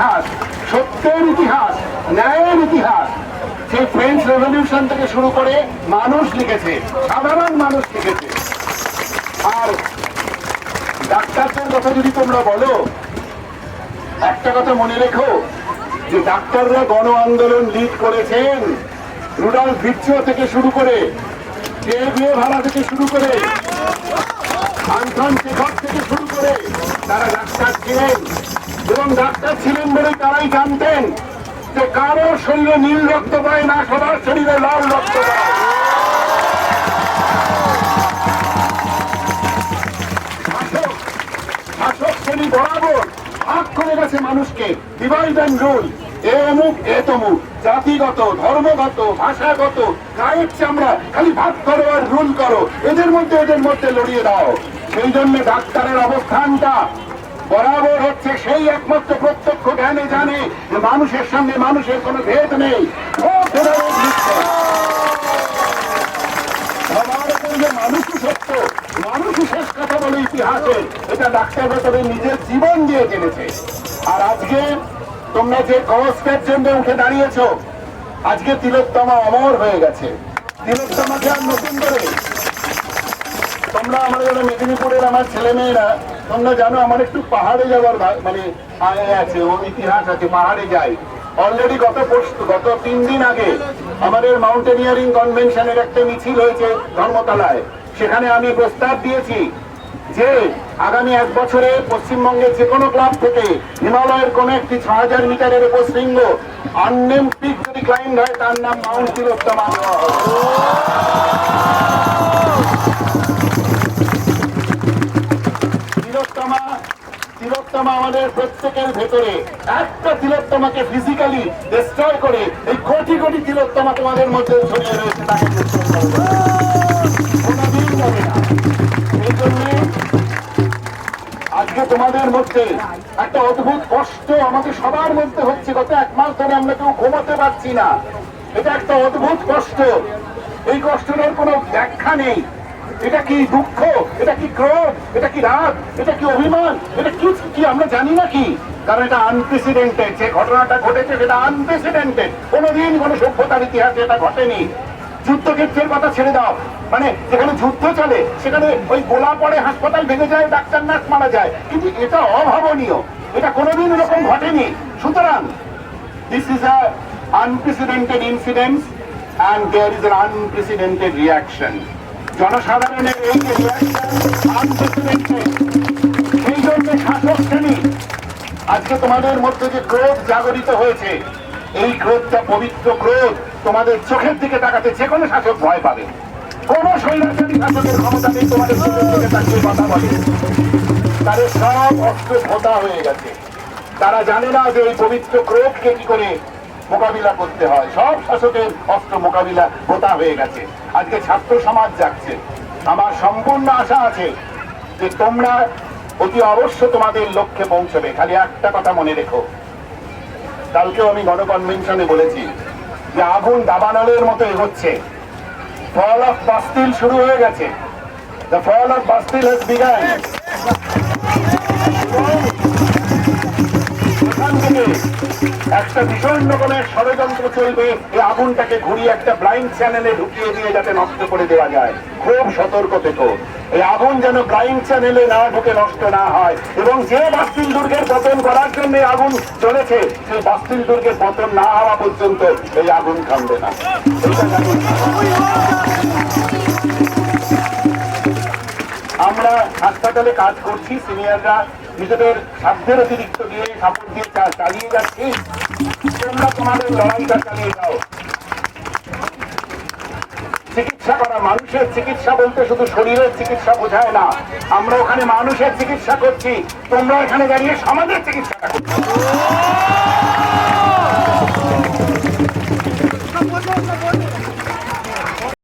ইতিহাস, সত্যের ইতিহাস, ন্যায়ের ইতিহাস। সেই ফ্রেঞ্চ রেভলিউশন থেকে শুরু করে মানুষ লিখেছে, সাধারণ মানুষ লিখেছে। আর ডাক্তারদের কথা যদি তোমরা বলো, একটা কথা মনে রেখো, যে ডাক্তাররা গণ আন্দোলন লিড করেছেন। রুডাল ভিট্রিও থেকে শুরু করে ভাড়া থেকে শুরু করে আন্থন থেকে শুরু করে, তারা ডাক্তার ছিলেন। এবং ডাক্তার ছিলেন বলেই তারাই জানতেন যে কারও শরীরে নীল রক্ত পায় না, সবার শরীরে লাল রক্ত এ অমুক, এ তমুক। জাতিগত, ধর্মগত, ভাষাগত চামড়া খালি আর করো। এদের মধ্যে এদের মধ্যে লড়িয়ে দাও। সেই জন্য ডাক্তারের অবস্থানটা বরাবর হচ্ছে সেই একমাত্র প্রত্যক্ষ জ্ঞানে জানে যে মানুষের সঙ্গে মানুষের কোনো ভেদ নেই। জেনেছে। আর আজকে তোমরা যে জন্য উঠে দাঁড়িয়েছো, আজকে তিলোত্তমা অমর হয়ে গেছে। তিলোত্তমাকে আর নতুন করে তোমরা আমার যারা মেদিনীপুরের আমার ছেলে মেয়েরা তোমরা জানো, আমার একটু পাহাড়ে যাওয়ার মানে আছে ও ইতিহাস আছে, পাহাড়ে যাই। অলরেডি গত গত তিন দিন আগে আমাদের মাউন্টেনিয়ারিং কনভেনশনের একটা মিছিল হয়েছে ধর্মতলায়। সেখানে আমি প্রস্তাব দিয়েছি যে আগামী এক বছরে পশ্চিমবঙ্গে যে কোনো ক্লাব থেকে হিমালয়ের কোন একটি ছ হাজার মিটারের উপর শৃঙ্গ আননেম পিক যদি ক্লাইম্ব হয়, তার নাম মাউন্ট তিলোত্তমা। দেওয়া হবে আমাদের প্রত্যেকের ভেতরে একটা তিলোত্তমাকে ফিজিক্যালি ডিস্ট্রয় করে, এই কোটি কোটি তিলোত্তমা তোমাদের মধ্যে ছড়িয়ে রয়েছে তোমাদের মধ্যে একটা অদ্ভুত কষ্ট আমাদের সবার মধ্যে হচ্ছে, গত এক মাস ধরে আমরা কেউ ঘুমাতে পারছি না। এটা একটা অদ্ভুত কষ্ট। এই কষ্টের কোনো ব্যাখ্যা নেই। এটা কি দুঃখ? এটা কি ক্রোধ? এটা কি রাগ? এটা কি অভিমান? এটা কি কি আমরা জানি না কি? কারণ এটা আনপ্রেসিডেন্টেড যে ঘটনাটা ঘটেছে সেটা আনপ্রেসিডেন্টেড কোনোদিন কোনো সভ্যতার ইতিহাসে এটা ঘটেনি। যুদ্ধক্ষেত্রের কথা ছেড়ে দাও। মানে যেখানে যুদ্ধ চলে, সেখানে ওই গোলা পড়ে হাসপাতাল ভেঙে যায়, ডাক্তার, নার্স মারা যায়। কিন্তু এটা অভাবনীয়। এটা কোনোদিন এরকম ঘটেনি। সুতরাং this is a unprecedented incident and there is unprecedented reaction জনসাধারণের এই সেই জন্য শাসক শ্রেণি, আজকে তোমাদের মধ্যে যে ক্রোধ জাগরিত হয়েছে, এই ক্রোধটা পবিত্র ক্রোধ তোমাদের চোখের দিকে তাকাতে যে কোনো শাসক ভয় পাবে। কোন স্বৈরাচারী শাসকের ক্ষমতা নেই, তোমাদের কথা বলে। তাদের সব অস্ত্র ভোতা হয়ে গেছে। তারা জানে না যে এই পবিত্র ক্রোধকে কি করে মোকাবিলা করতে হয়। সব শাসকের অস্ত্র মোকাবিলা ভোতা হয়ে গেছে। আজকে ছাত্র সমাজ যাচ্ছে আমার সম্পূর্ণ আশা আছে যে তোমরা অতি অবশ্য তোমাদের লক্ষ্যে পৌঁছবে। খালি একটা কথা মনে রেখো। কালকেও আমি গণকনভেনশনে বলেছি যে আগুন দাবানলের মতো এগোচ্ছে। ফল অফ বাস্তিল শুরু হয়ে গেছে। The fall of Bastille has begun এখান থেকে একটা ভীষণ রকমের ষড়যন্ত্র চলবে এই আগুনটাকে ঘুরিয়ে একটা ব্লাইন্ড চ্যানেলে ঢুকিয়ে দিয়ে যাতে নষ্ট করে দেওয়া যায়। খুব সতর্ক থেকো এই আগুন যেন ব্লাইন্ড চ্যানেলে না ঢুকে নষ্ট না হয়, এবং যে বাস্তিল দুর্গের পতন করার জন্য আগুন চলেছে, সেই বাস্তিল দুর্গের পতন না হওয়া পর্যন্ত এই আগুন থামবে না। আমরা হাসপাতালে কাজ করছি, সিনিয়ররা নিজেদের সাধ্যের অতিরিক্ত দিয়ে সাপোর্ট দিয়ে চালিয়ে যাচ্ছি। তোমরা তোমাদের লড়াইটা চালিয়ে যাও। চিকিৎসা করা মানুষের চিকিৎসা বলতে শুধু শরীরের চিকিৎসা বোঝায় না। আমরা ওখানে মানুষের চিকিৎসা করছি। তোমরা এখানে দাঁড়িয়ে সমাজের চিকিৎসাটা করছ।